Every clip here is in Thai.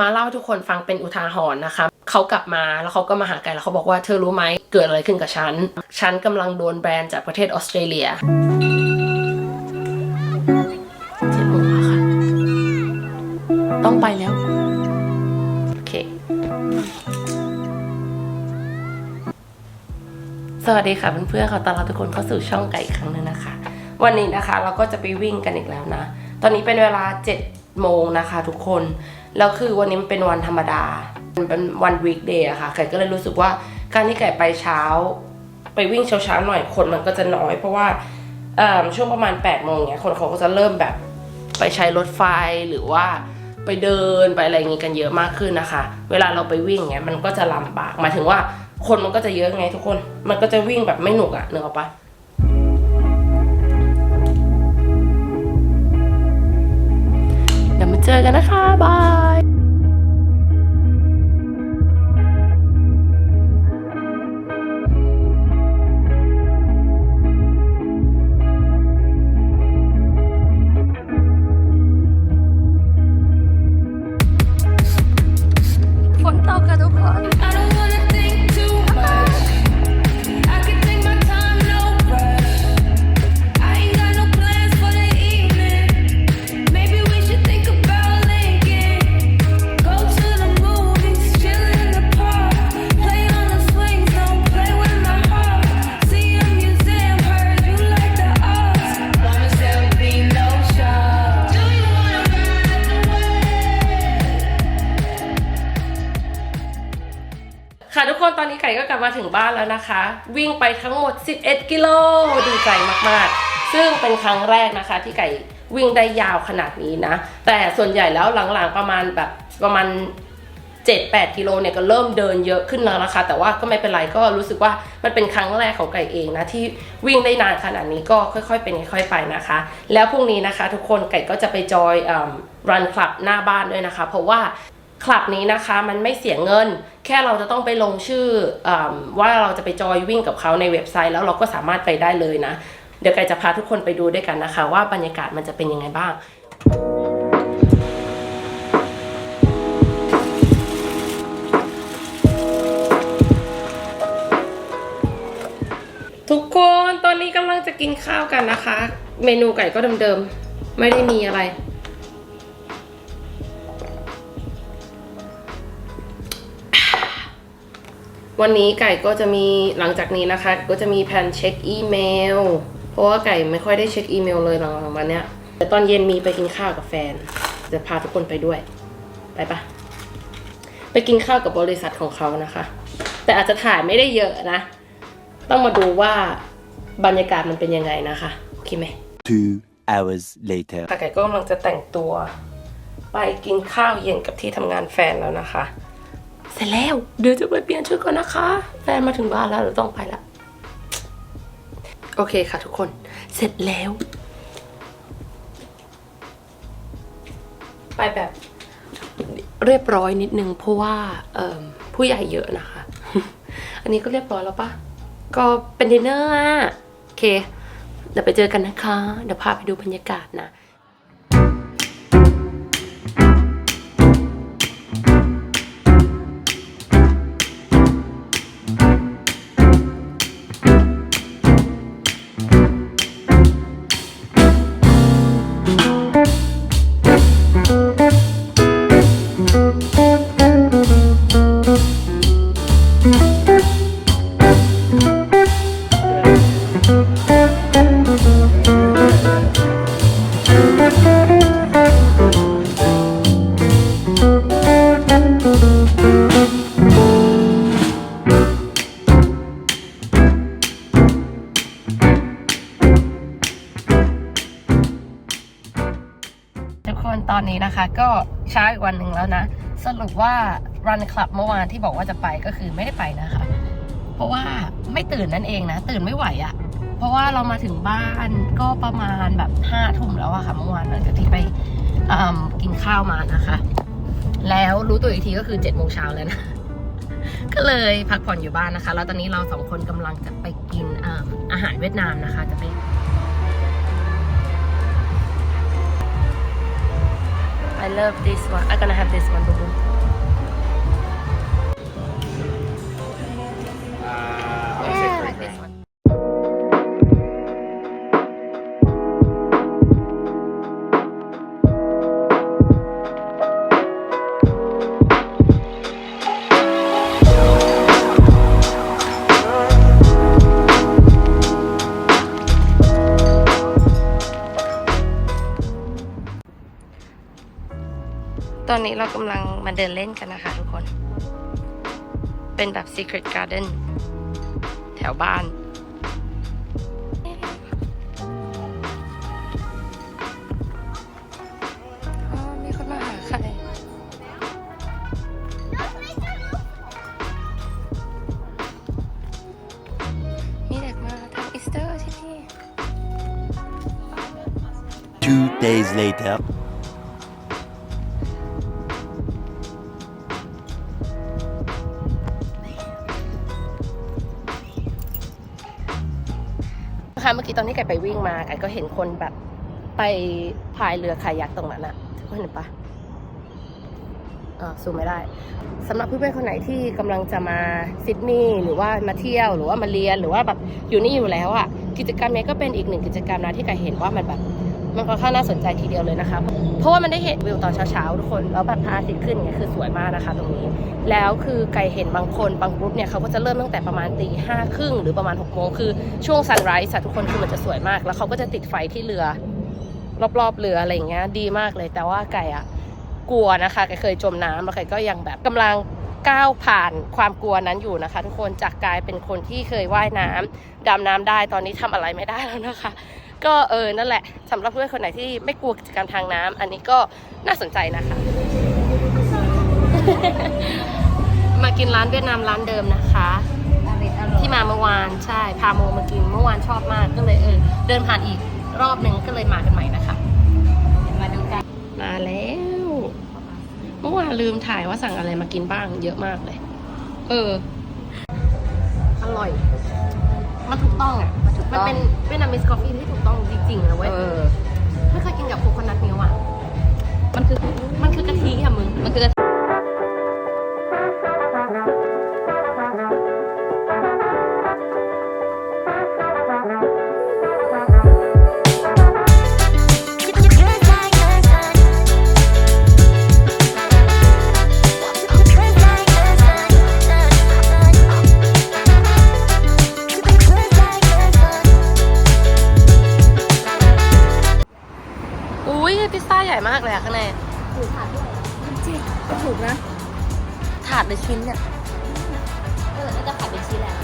มาเล่าทุกคนฟังเป็นอุทาหรณ์นะคะเขากลับมาแล้วเขาก็มาหาไก่แล้วเขาบอกว่าเธอรู้ไหมเกิดอะไรขึ้นกับฉัน ฉันกำลังโดนแบรนด์จากประเทศออสเตรเลียเจ็ดโมงแล้วค่ะ ต้องไปแล้ว โอเค สวัสดีค่ะเพื่อนๆขอต้อนรับทุกคนเข้าสู่ช่องไก่อีกครั้งหนึงนะคะ วันนี้นะคะเราก็จะไปวิ่งกันอีกแล้วนะ ตอนนี้เป็นเวลา7โมงนะคะ ทุกคน แล้วคือวันนี้มันเป็นวันธรรมดา มันเป็นวันวีคเดย์อะค่ะไก่ก็เลยรู้สึกว่าการที่ไก่ไปเช้า ไปวิ่งเช้าๆหน่อยคนมันก็จะน้อย เพราะว่าช่วงประมาณ8โมงเนี้ยคนเขาก็จะเริ่มแบบไปใช้รถไฟหรือว่าไปเดินไปอะไรอย่างงี้กันเยอะมากขึ้นนะคะ เวลาเราไปวิ่งเนี้ยมันก็จะลำบากหมายถึงว่าคนมันก็จะเยอะไงทุกคน มันก็จะวิ่งแบบไม่หนุกอะนึกออกปะ ดี๋ยวมาเจอกันนะคะบาย ตอนนี้ไก่ก็กลับมาถึงบ้านแล้วนะคะ วิ่งไปทั้งหมด 11 กิโลดีใจมากๆ ซึ่งเป็นครั้งแรกนะคะ ที่ไก่วิ่งได้ยาวขนาดนี้นะ แต่ส่วนใหญ่แล้วหลังๆประมาณแบบประมาณ 7-8 กิโลเนี่ยก็เริ่มเดินเยอะขึ้นแล้วนะคะ แต่ว่าก็ไม่เป็นไรก็รู้สึกว่ามันเป็นครั้งแรกของไก่เองนะ ที่วิ่งได้นานขนาดนี้ก็ค่อยๆ เป็นค่อยๆไปนะคะ แล้วพรุ่งนี้นะคะ ทุกคนไก่ก็จะไปจอยรันคลับหน้าบ้านด้วยนะคะ เพราะว่าคลับนี้นะคะมันไม่เสียเงิน แค่เราจะต้องไปลงชื่ออว่าเราจะไปจอยวิ่งกับเขาในเว็บไซต์ แล้วเราก็สามารถไปได้เลยนะ เดี๋ยวไก่จะพาทุกคนไปดูด้วยกันนะคะ ว่าบรรยากาศมันจะเป็นยังไงบ้างทุกคนตอนนี้กำลังจะกินข้าวกันนะคะ เมนูไก่ก็เดิมๆ ไม่ได้มีอะไร วันนี้ไก่ก็จะมีหลังจากนี้นะคะ ก็จะมีแผนเช็คอีเมล เพราะว่าไก่ไม่ค่อยได้เช็คอีเมลเลยหลังๆวันเนี้ยแต่ตอนเย็นมีไปกินข้าวกับแฟน จะพาทุกคนไปด้วย ไปปะไปกินข้าวกับบริษัทของเขานะคะ แต่อาจจะถ่ายไม่ได้เยอะนะ ต้องมาดูว่าบรรยากาศมันเป็นยังไงนะคะโอเคไหม Two hours later. ค่ะไก่ก็กำลังจะแต่งตัว ไปกินข้าวเย็นกับที่ทำงานแฟนแล้วนะคะ เสร็จแล้ว เดี๋ยวจะไปเปลี่ยนชุดก่อนนะคะ แฟนมาถึงบ้านแล้วเราต้องไปละ โอเคค่ะทุกคน เสร็จแล้ว ไปแบบเรียบร้อยนิดนึงเพราะว่าเอิ่มผู้ใหญ่เยอะนะคะ อันนี้ก็เรียบร้อยแล้วปะก็เป็นดินเนอร์อะโอเค เดี๋ยวไปเจอกันนะคะ เดี๋ยวพาไปดูบรรยากาศนะ Run Club เมื่อวานที่บอกว่าจะไปก็คือไม่ได้ไปนะคะ เพราะว่าไม่ตื่นนั่นเองนะ ตื่นไม่ไหวอะ่ะ เพราะว่าเรามาถึงบ้านก็ประมาณแบบห้าทุ่มแล้วอะค่ะเมื่อวานหลังจากที่ไปกินข้าวมานะคะ แล้วรู้ตัวอีกทีก็คือเจ็ดโมงเช้าแล้วนะก็เลยพักผ่อนอยู่บ้านนะคะ แล้วตอนนี้เราสองคนกำลังจะไปกินอาอาหารเวียดนามนะคะ จะไปไป I love this one I'm gonna have this one boo boo นนี้เรากำลังมาเดินเล่นกันนะคะทุกคน เป็นแบบ Secret Garden แถวบ้านอ๋อมี ตอนที่ไก่ไปวิ่งมาไก่ก็เห็นคนแบบไปพายเรือคายักตรงนั้นอะทุกคนเห็นปะซูไม่ได้สำหรับเพื่อนๆคนไหนที่กำลังจะมาซิดนีย์หรือว่ามาเที่ยวหรือว่ามาเรียนหรือว่าแบบอยู่นี่อยู่แล้วอะกิจกรรมนี้ก็เป็นอีกหนึ่งกิจกรรมนะที่ไก่เห็นว่ามันแบบ มันค่อนข้างน่าสนใจทีเดียวเลยนะคะ เพราะว่ามันได้เห็นวิวตอนเช้าๆทุกคน แล้วแบบพระอาทิตย์ขึ้นเนี่ยคือสวยมากนะคะ ตรงนี้ แล้วคือไก่เห็นบางคนบางกรุ๊ปเนี่ยเขาก็จะเริ่มตั้งแต่ประมาณตีห้าครึ่งหรือประมาณ6กโมงคือช่วงซันไรส์ทุกคนคือมันจะสวยมาก แล้วเขาก็จะติดไฟที่เรือ รอบๆเรืออะไรอย่างเงี้ยดีมากเลย แต่ว่าไก่อะกลัวนะคะไก่เคยจมน้ำแล้วไก่ก็ยังแบบกำลังก้าวผ่านความกลัวนั้นอยู่นะคะ ทุกคนจากกลายเป็นคนที่เคยว่ายน้ำดำน้ำได้ตอนนี้ทำอะไรไม่ได้แล้วนะคะ ก็เออนั่นแหละสำหรับเพื่อนคนไหนที่ไม่กลัวกิจกรรมทางน้ำอันนี้ก็น่าสนใจนะคะ มากินร้านเวียดนามร้านเดิมนะคะ ที่มาเมื่อวานใช่พาโมมากินเมื่อวานชอบมากก็เลยเออเดินผ่านอีกรอบหนึ่งก็เลยมากันใหม่นะคะมาดูกันมาแล้วเมื่อวานลืมถ่ายว่าสั่งอะไรมากินบ้างเยอะมากเลย เออ อร่อย มันถูกต้องอะ มันถูกมันต้องเป็นเวียดนามิสกาแฟที่ถูกต้องจริงๆนะเว้ยเออ ไม่เคยกินกับโคโคนัทมิลค์อะ มันคือมันคือกะทิอะมึง มันคืออุ้ย พิซซ่าใหญ่มากเลยอะข้างในถูกนะถาดหรือชิ้นเนี่ยเออน่าจะขายเป็นชิ้นแหละ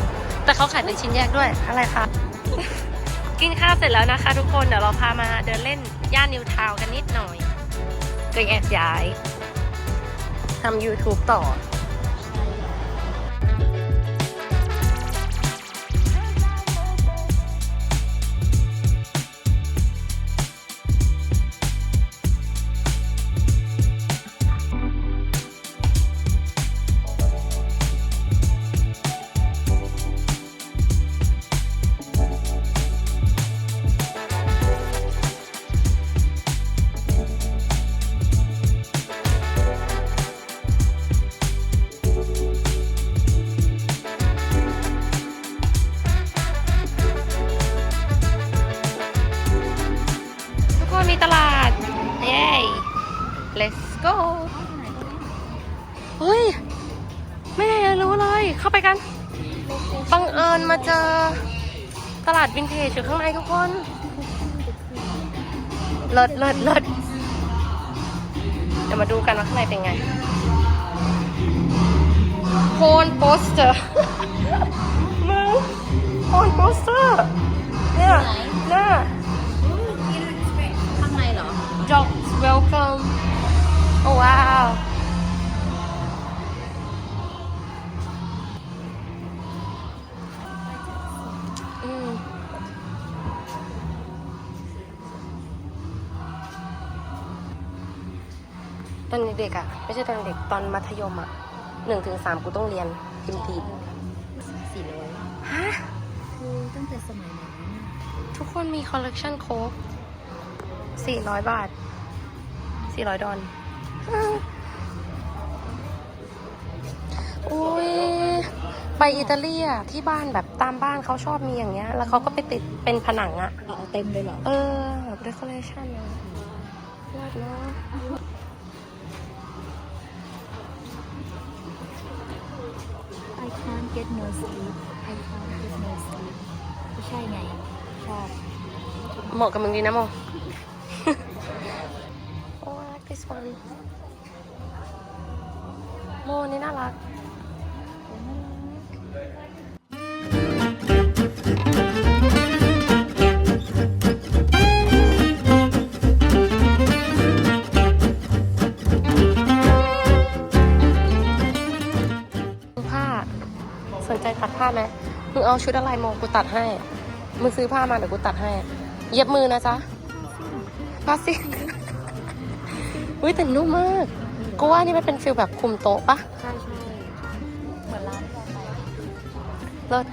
แต่เขาขายเป็นชิ้นแยกด้วยอะไรคะ กินข้าวเสร็จแล้วนะคะทุกคนเดี๋ยวเราพามาเดินเล่นย่านนิวทาวน์กันนิดหน่อยก็แยกย้ายทำ YouTube ต่อ บังเอิญมาเจอตลาดวินเทจอยู่ข้างในทุกคนเลิศเลิศเลิศเดี๋ยวมาดูกันว่าข้างในเป็นไงโคนโปสเตอร์มึงโคนโปสเตอร์เนี่ยหน้าข้างในเหรอ Dogs welcome โอ้ว้าว ตอนเด็กๆอะ ไม่ใช่ตอนเด็กตอนมัธยมอะหนึ่งถึงสามกูต้องเรียนพิมพ์ทีสี่ร้อยฮะคือตั้งแต่สมัยไหนนะทุกคนมีคอลเลกชันโค้ก400บาท400ดอลออุ้ยไปอิตาลีอะที่บ้านแบบตามบ้านเขาชอบมีอย่างเงี้ย แล้วเขาก็ไปติดเป็นผนังอะเอาเต็มเลยเหรอ เออแบบ decoration อะวาดเนาะ I can't get no sleep I can't get no sleep ไม่ใช่ไง ชอบ เหมาะกับมึงดีนะโม โอ้ I like this one โมนี่น่ารัก สนใจตัดผ้าไหมมึงเอาชุดอะไรโมกูตัดให้ มึงซื้อผ้ามาเดี๋ยวกูตัดให้ เย็บมือนะจ๊ะผ้าสิ้นอุ้ยแต่นุ่มมาก กูว่านี่มันเป็นฟิลแบบคุมโต๊ะปะใช่ใช่เหมือนร้านที่เราไปเลิศ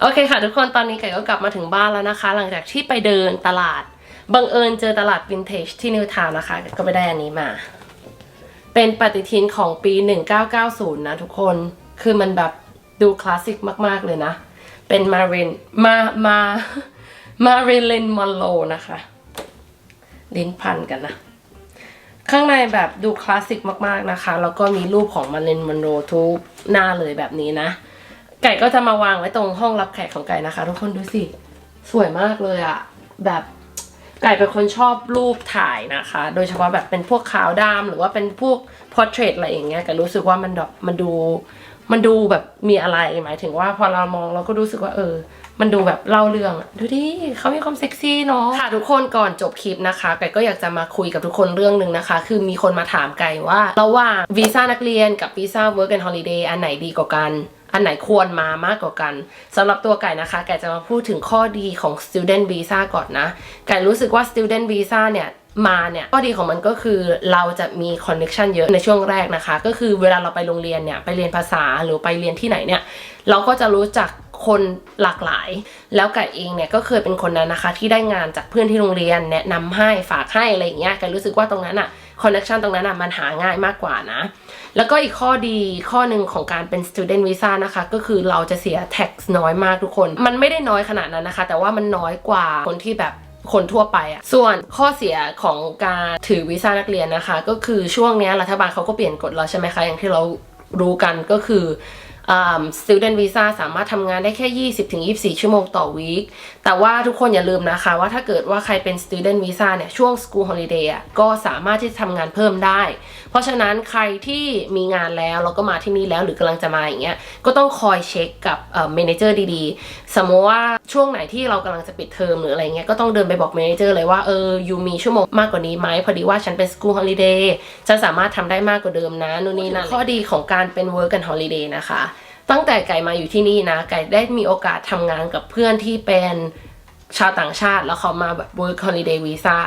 โอเคค่ะทุกคนตอนนี้ไก่ก็กลับมาถึงบ้านแล้วนะคะ หลังจากที่ไปเดินตลาดบังเอิญเจอตลาดวินเทจที่นิวทาวน์นะคะ ก็ไปได้อันนี้มา เป็นปฏิทินของปี 1990 นะทุกคนคือมันแบบดูคลาสสิกมาก ๆ เลยนะ เป็นมารินมามามาริลินมอนโลนะคะ ลิ้นพันกันนะ ข้างในแบบดูคลาสสิกมาก ๆ นะคะ แล้วก็มีรูปของมารินมอนโรทุกหน้าเลยแบบนี้นะ ไก่ก็จะมาวางไว้ตรงห้องรับแขกของไก่นะคะ ทุกคนดูสิ สวยมากเลยอะแบบไก่เป็นคนชอบรูปถ่ายนะคะ โดยเฉพาะแบบเป็นพวกขาวดำหรือว่าเป็นพวกพอร์เทรตอะไรอย่างเงี้ยไก่รู้สึกว่ามันแบบมันดูมันดูแบบมีอะไรหมายถึงว่าพอเรามองเราก็รู้สึกว่าเออ มันดูแบบเล่าเรื่องดูดิเขามีความเซ็กซี่เนาะค่ะทุกคนก่อนจบคลิปนะคะไก่ก็อยากจะมาคุยกับทุกคนเรื่องหนึ่งนะคะ คือมีคนมาถามไก่ว่าระหว่างวีซ่านักเรียนกับวีซ่า work and holiday อันไหนดีกว่ากัน อันไหนควรมามากกว่ากันสำหรับตัวไก่นะคะ ไก่จะมาพูดถึงข้อดีของ student visa ก่อนนะ ไก่รู้สึกว่า student visa เนี่ยมาเนี่ยข้อดีของมันก็คือเราจะมี connection เยอะในช่วงแรกนะคะ ก็คือเวลาเราไปโรงเรียนเนี่ยไปเรียนภาษาหรือไปเรียนที่ไหนเนี่ยเราก็จะรู้จักคนหลากหลาย แล้วไก่เองเนี่ยก็เคยเป็นคนนั้นนะคะ ที่ได้งานจากเพื่อนที่โรงเรียนแนะนำให้ฝากให้อะไรอย่างเงี้ยไก่รู้สึกว่าตรงนั้นอะคอนเนคชันตรงนั้นอะมันหาง่ายมากกว่านะ แล้วก็อีกข้อดีข้อหนึ่งของการเป็น student visa นะคะ ก็คือเราจะเสีย tax น้อยมากทุกคน มันไม่ได้น้อยขนาดนั้นนะคะ แต่ว่ามันน้อยกว่าคนที่แบบคนทั่วไปอะส่วนข้อเสียของการถือวีซ่านักเรียนนะคะ ก็คือช่วงนี้รัฐบาลเขาก็เปลี่ยนกฎแล้วใช่ไหมคะ อย่างที่เรารู้กันก็คือ student visa สามารถทำงานได้แค่ 20-24 ชั่วโมงต่อวีค แต่ว่าทุกคนอย่าลืมนะคะว่าถ้าเกิดว่าใครเป็น student visa เนี่ย ช่วง school holiday อะก็สามารถที่จะทำงานเพิ่มได้ เพราะฉะนั้นใครที่มีงานแล้วแล้วก็มาที่นี่แล้วหรือกำลังจะมาอย่างเงี้ย ก็ต้องคอยเช็คกับเอ่อ manager ดีๆ สมมติว่าช่วงไหนที่เรากำลังจะปิดเทอมหรืออะไรเงี้ย ก็ต้องเดินไปบอก manager เลยว่าเออยูมีชั่วโมงมากกว่านี้ไหมพอดีว่าฉันเป็น school holiday ฉันสามารถทำได้มากกว่าเดิมนะนู่นนี่นั่นข้อดีของการเป็น work and holiday นะคะ ตั้งแต่ไก่มาอยู่ที่นี่นะ ไก่ได้มีโอกาสทำงานกับเพื่อนที่เป็นชาวต่างชาติแล้วเขามาแบบ work holiday visa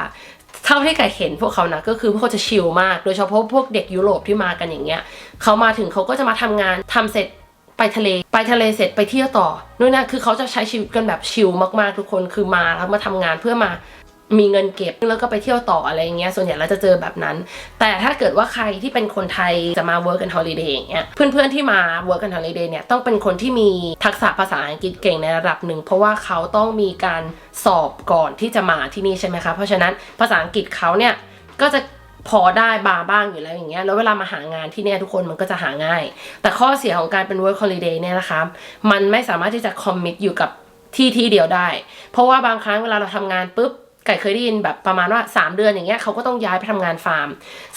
เท่าที่ไก่เห็นพวกเขานะก็คือพวกเขาจะชิลมาก โดยเฉพาะพวกเด็กยุโรปที่มากันอย่างเงี้ยเขามาถึงเขาก็จะมาทำงานทำเสร็จไปทะเลไปทะเลเสร็จไปเที่ยวต่อนู่นนะคือเขาจะใช้ชีวิตกันแบบชิลมากๆทุกคนคือมาแล้วมาทำงานเพื่อมา มีเงินเก็บแล้วก็ไปเที่ยวต่ออะไรเงี้ยส่วนใหญ่เราจะเจอแบบนั้น แต่ถ้าเกิดว่าใครที่เป็นคนไทยจะมา work and holiday อย่างเงี้ยเพื่อนๆที่มา work and holiday เนี่ยต้องเป็นคนที่มีทักษะภาษาอังกฤษเก่งในระดับหนึ่ง เพราะว่าเขาต้องมีการสอบก่อนที่จะมาที่นี่ใช่ไหมคะเพราะฉะนั้นภาษาอังกฤษเขาเนี่ยก็จะพอได้บาบ้างอยู่แล้วอย่างเงี้ยแล้วเวลามาหางานที่เนี่ยทุกคนมันก็จะหาง่าย แต่ข้อเสียของการเป็น work holiday เนี่ยนะคะมันไม่สามารถที่จะ commit อยู่กับที่ที่เดียวได้ เพราะว่าบางครั้งเวลาเราทำงานปุ๊บ ไก่เคยได้ยินแบบประมาณว่า 3 เดือนอย่างเงี้ยเขาก็ต้องย้ายไปทำงานฟาร์ม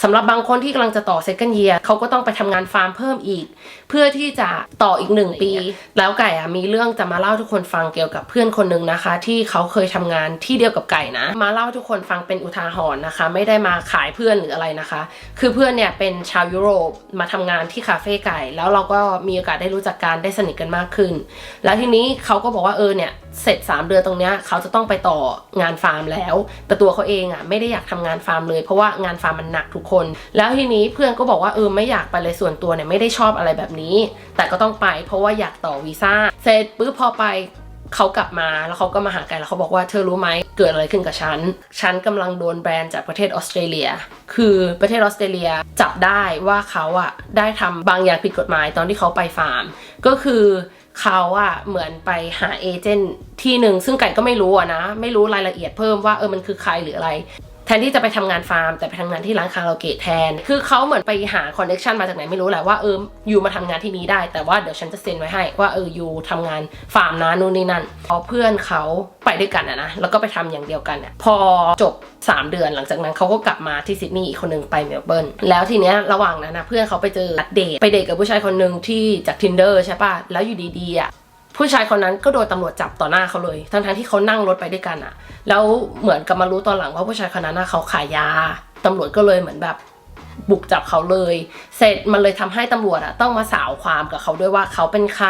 สำหรับบางคนที่กำลังจะต่อ second year เขาก็ต้องไปทำงานฟาร์มเพิ่มอีก พื่อที่จะต่ออีกหนึ่งปี แล้วไก่อะมีเรื่องจะมาเล่าให้ทุกคนฟังเกี่ยวกับเพื่อนคนหนึ่งนะคะ ที่เขาเคยทำงานที่เดียวกับไก่นะ มาเล่าให้ทุกคนฟังเป็นอุทาหรณ์นะคะ ไม่ได้มาขายเพื่อนหรืออะไรนะคะ คือเพื่อนเนี่ยเป็นชาวยุโรปมาทำงานที่คาเฟ่ไก่ แล้วเราก็มีโอกาสได้รู้จักกันได้สนิทกันมากขึ้น แล้วทีนี้เขาก็บอกว่าเออเนี่ยเสร็จ 3 เดือนตรงเนี้ยเขาจะต้องไปต่องานฟาร์มแล้ว แต่ตัวเขาเองอะไม่ได้อยากทำงานฟาร์มเลย เพราะว่างานฟาร์มมันหนักทุกคน แล้วทีนี้เพื่อนก็บอกว่าเออไม่อยากไปเลยส่วนตัวเนี่ยไม่ได้ชอบอะไรแบบนี้แต่ก็ต้องไปเพราะว่าอยากต่อวีซ่าเสร็จปุ๊บพอไปเขากลับมาแล้วเขาก็มาหาไก่แล้วเขาบอกว่าเธอรู้ไหมเกิดอะไรขึ้นกับฉัน ฉันกำลังโดนแบรนด์จากประเทศออสเตรเลีย คือประเทศออสเตรเลียจับได้ว่าเขาอะได้ทำบางอย่างผิดกฎหมายตอนที่เขาไปฟาร์ม ก็คือเขาอะเหมือนไปหาเอเจนต์ที่หนึ่งซึ่งไก่ก็ไม่รู้อะนะ ไม่รู้รายละเอียดเพิ่มว่าเออมันคือใครหรืออะไร แทนที่จะไปทำงานฟาร์ม แต่ไปทำงานที่ร้านคาราโอเกะแทน คือเขาเหมือนไปหาคอนเน t ชันมาจากไหนไม่รู้แหละว่าเอออยู่มาทำงานที่นี้ได้ แต่ว่าเดี๋ยวฉันจะเซ็นไว้ให้ว่าเอออยู่ทำงานฟาร์มนะนู่นนี่นั่นพอเพื่อนเขาไปด้วยกันอะนะแล้วก็ไปทำอย่างเดียวกันอะพอจบ 3 เดือนหลังจากนั้นเขาก็กลับมาที่ซิดนีย์อีกคนหนึงไปเมลเบิร์นแล้วทีเนี้ยระหว่างนั้นนะเพื่อนเขาไปเจอนัดเดทไปเดทกับผู้ชายคนหนึ่งที่จาก tinder ใช่ปะแล้วอยู่ดีๆอะ ผู้ชายคนนั้นก็โดนตำรวจจับต่อหน้าเขาเลย ทั้งๆที่เขานั่งรถไปด้วยกันอะแล้วเหมือนกับมารู้ตอนหลังว่าผู้ชายคนนั้นเขาขายยาตำรวจก็เลยเหมือนแบบบุกจับเขาเลย เสร็จมันเลยทำให้ตำรวจอะต้องมาสาวความกับเขาด้วยว่าเขาเป็นใคร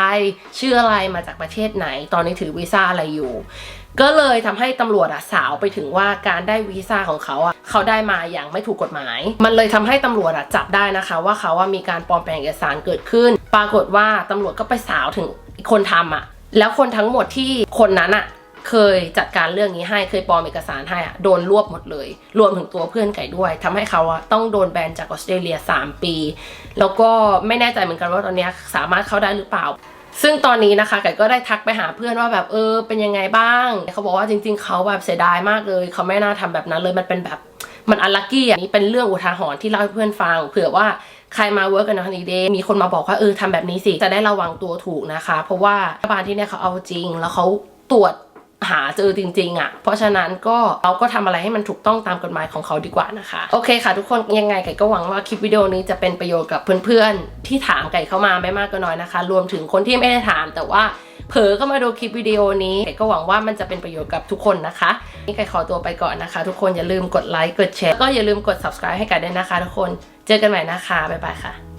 ชื่ออะไรมาจากประเทศไหน ตอนนี้ถือวีซ่าอะไรอยู่ ก็เลยทำให้ตำรวจอะสาวไปถึงว่าการได้วีซ่าของเขาอะเขาได้มาอย่างไม่ถูกกฎหมาย มันเลยทำให้ตำรวจอะจับได้นะคะ ว่าเขาว่ามีการปลอมแปลงเอกสารเกิดขึ้น ปรากฏว่าตำรวจก็ไปสาวถึง คนทำอะ แล้วคนทั้งหมดที่คนนั้นอะ เคยจัดการเรื่องนี้ให้เคยปลอมเอกสารให้อะโดนรวบหมดเลย รวมถึงตัวเพื่อนไก่ด้วยทำให้เขาอะต้องโดนแบนจากออสเตรเลีย 3 ปี แล้วก็ไม่แน่ใจเหมือนกันว่าตอนนี้สามารถเข้าได้หรือเปล่าซึ่งตอนนี้นะคะไก่ก็ได้ทักไปหาเพื่อนว่าแบบเออเป็นยังไงบ้าง เขาบอกว่าจริง ๆ เขาแบบเสียดายมากเลย เขาไม่น่าทำแบบนั้นเลยมันเป็นแบบมันอันลักกี้อะนี่เป็นเรื่องอุทาหรณ์ที่เล่าให้เพื่อนฟังเผื่อว่า ใครมาเวิร์กกันในฮันนีเดย์มีคนมาบอกว่าเออทำแบบนี้สิ จะได้ระวังตัวถูกนะคะ เพราะว่ารัฐบาลที่เนี่ยเขาเอาจริง แล้วเขาตรวจหาเจอจริงๆอะ่ะ เพราะฉะนั้นก็เราก็ทำอะไรให้มันถูกต้องตามกฎหมายของเขาดีกว่านะคะ โอเคค่ะ ทุกคนยังไงไก่ก็หวังว่าคลิปวิดีโอนี้จะเป็นประโยชน์กับเพื่อนๆ ที่ถามไก่เข้ามาไม่มากก็น้อยนะคะ รวมถึงคนที่ไม่ได้ถาม แต่ว่าเผลอเข้ามาดูคลิปวิดีโอนี้ไก่ก็หวังว่ามันจะเป็นประโยชน์กับทุกคนนะคะนี่ไก่ขอตัวไปก่อนนะคะ ทุกคนอย่าลืมกดไลค์กดแชร์ก็อย่าลืมกด subscribe ให้ไก่ด้วยนะคะ ทุกคน เจอกันใหม่นะคะ บ๊ายบายค่ะ